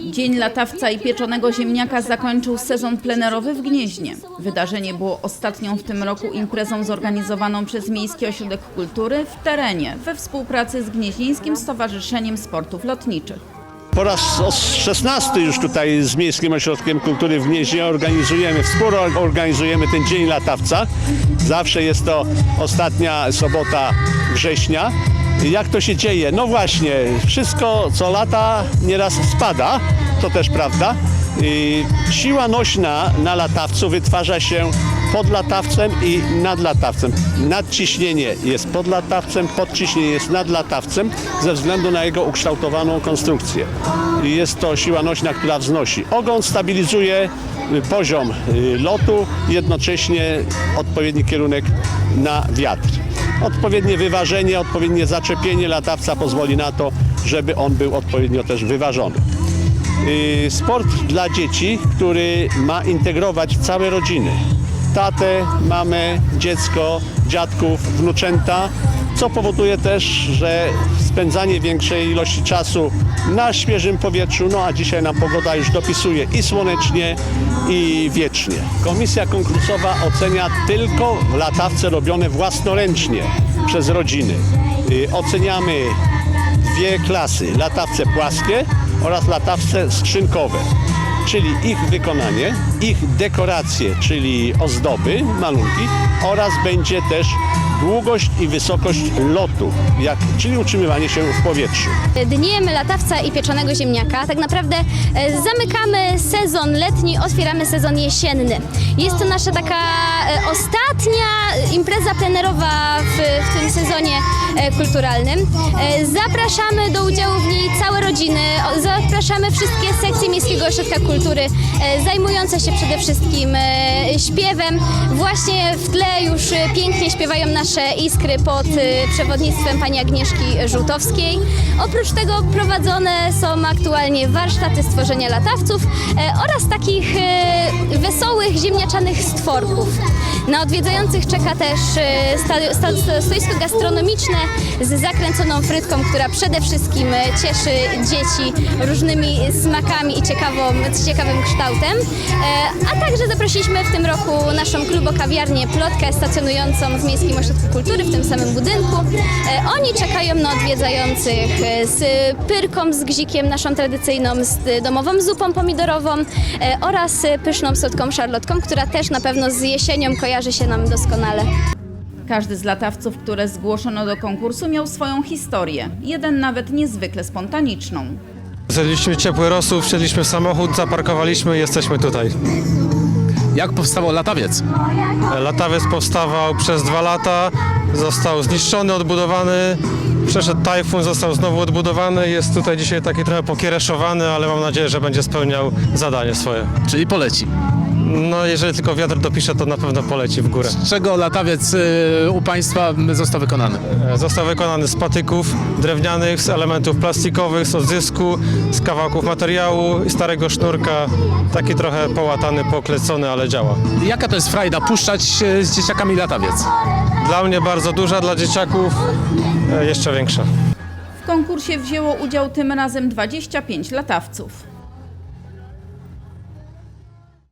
Dzień latawca i pieczonego ziemniaka zakończył sezon plenerowy w Gnieźnie. Wydarzenie było ostatnią w tym roku imprezą zorganizowaną przez Miejski Ośrodek Kultury w terenie we współpracy z Gnieźnieńskim Stowarzyszeniem Sportów Lotniczych. Po raz os- 16 już tutaj z Miejskim Ośrodkiem Kultury w Gnieźnie organizujemy, współorganizujemy ten Dzień Latawca. Zawsze jest to ostatnia sobota września. Jak to się dzieje? No właśnie, wszystko co lata nieraz spada, to też prawda. Siła nośna na latawcu wytwarza się pod latawcem i nad latawcem. Nadciśnienie jest pod latawcem, podciśnienie jest nad latawcem ze względu na jego ukształtowaną konstrukcję. Jest to siła nośna, która wznosi. Ogon stabilizuje y, poziom y, lotu, jednocześnie odpowiedni kierunek na wiatr. Odpowiednie wyważenie, odpowiednie zaczepienie latawca pozwoli na to, żeby on był odpowiednio też wyważony. Y, Sport dla dzieci, który ma integrować całe rodziny. Tatę, mamę, dziecko, dziadków, wnuczęta, co powoduje też, że spędzanie większej ilości czasu na świeżym powietrzu, no a dzisiaj nam pogoda już dopisuje i słonecznie, i wiecznie. Komisja konkursowa ocenia tylko latawce robione własnoręcznie przez rodziny. Y, Oceniamy dwie klasy, latawce płaskie oraz latawce skrzynkowe, czyli ich wykonanie, ich dekoracje, czyli ozdoby, malunki oraz będzie też długość i wysokość lotu, jak, czyli utrzymywanie się w powietrzu. Dniem latawca i pieczonego ziemniaka tak naprawdę e, zamykamy sezon letni, otwieramy sezon jesienny. Jest to nasza taka e, ostatnia impreza plenerowa w, sezonie e, kulturalnym. E, Zapraszamy do udziału w niej całe rodziny, zapraszamy wszystkie sekcje Miejskiego Ośrodka Kultury e, zajmujące się przede wszystkim śpiewem. Właśnie w tle już pięknie śpiewają nasze iskry pod przewodnictwem pani Agnieszki Żółtowskiej. Oprócz tego prowadzone są aktualnie warsztaty stworzenia latawców oraz takich wesołych ziemniaczanych stworków. Na odwiedzających czeka też stoisko gastronomiczne z zakręconą frytką, która przede wszystkim cieszy dzieci różnymi smakami i ciekawą, ciekawym kształtem. E, A także zaprosiliśmy w tym roku naszą klubokawiarnię Plotkę stacjonującą w Miejskim Ośrodku Kultury w tym samym budynku. E, Oni czekają na odwiedzających e, z pyrką, z gzikiem, naszą tradycyjną z domową zupą pomidorową oraz pyszną słodką szarlotką, która też na pewno z jesienią kojarzy się nam doskonale. Każdy z latawców, które zgłoszono do konkursu, miał swoją historię, jeden nawet niezwykle spontaniczną. Zjedliśmy ciepły rosół, wsiedliśmy w samochód, zaparkowaliśmy i jesteśmy tutaj. Jak powstawał latawiec? Latawiec powstawał przez dwa lata, został zniszczony, odbudowany, przeszedł tajfun, został znowu odbudowany, jest tutaj dzisiaj taki trochę pokiereszowany, ale mam nadzieję, że będzie spełniał zadanie swoje. Czyli poleci. No jeżeli tylko wiatr dopisze, to na pewno poleci w górę. Z czego latawiec y, u Państwa został wykonany? E, Został wykonany z patyków drewnianych, z elementów plastikowych, z odzysku, z kawałków materiału i starego sznurka. Taki trochę połatany, poklecony, ale działa. Jaka to jest frajda puszczać y, z dzieciakami latawiec? Dla mnie bardzo duża, dla dzieciaków e, jeszcze większa. W konkursie wzięło udział tym razem 25 latawców.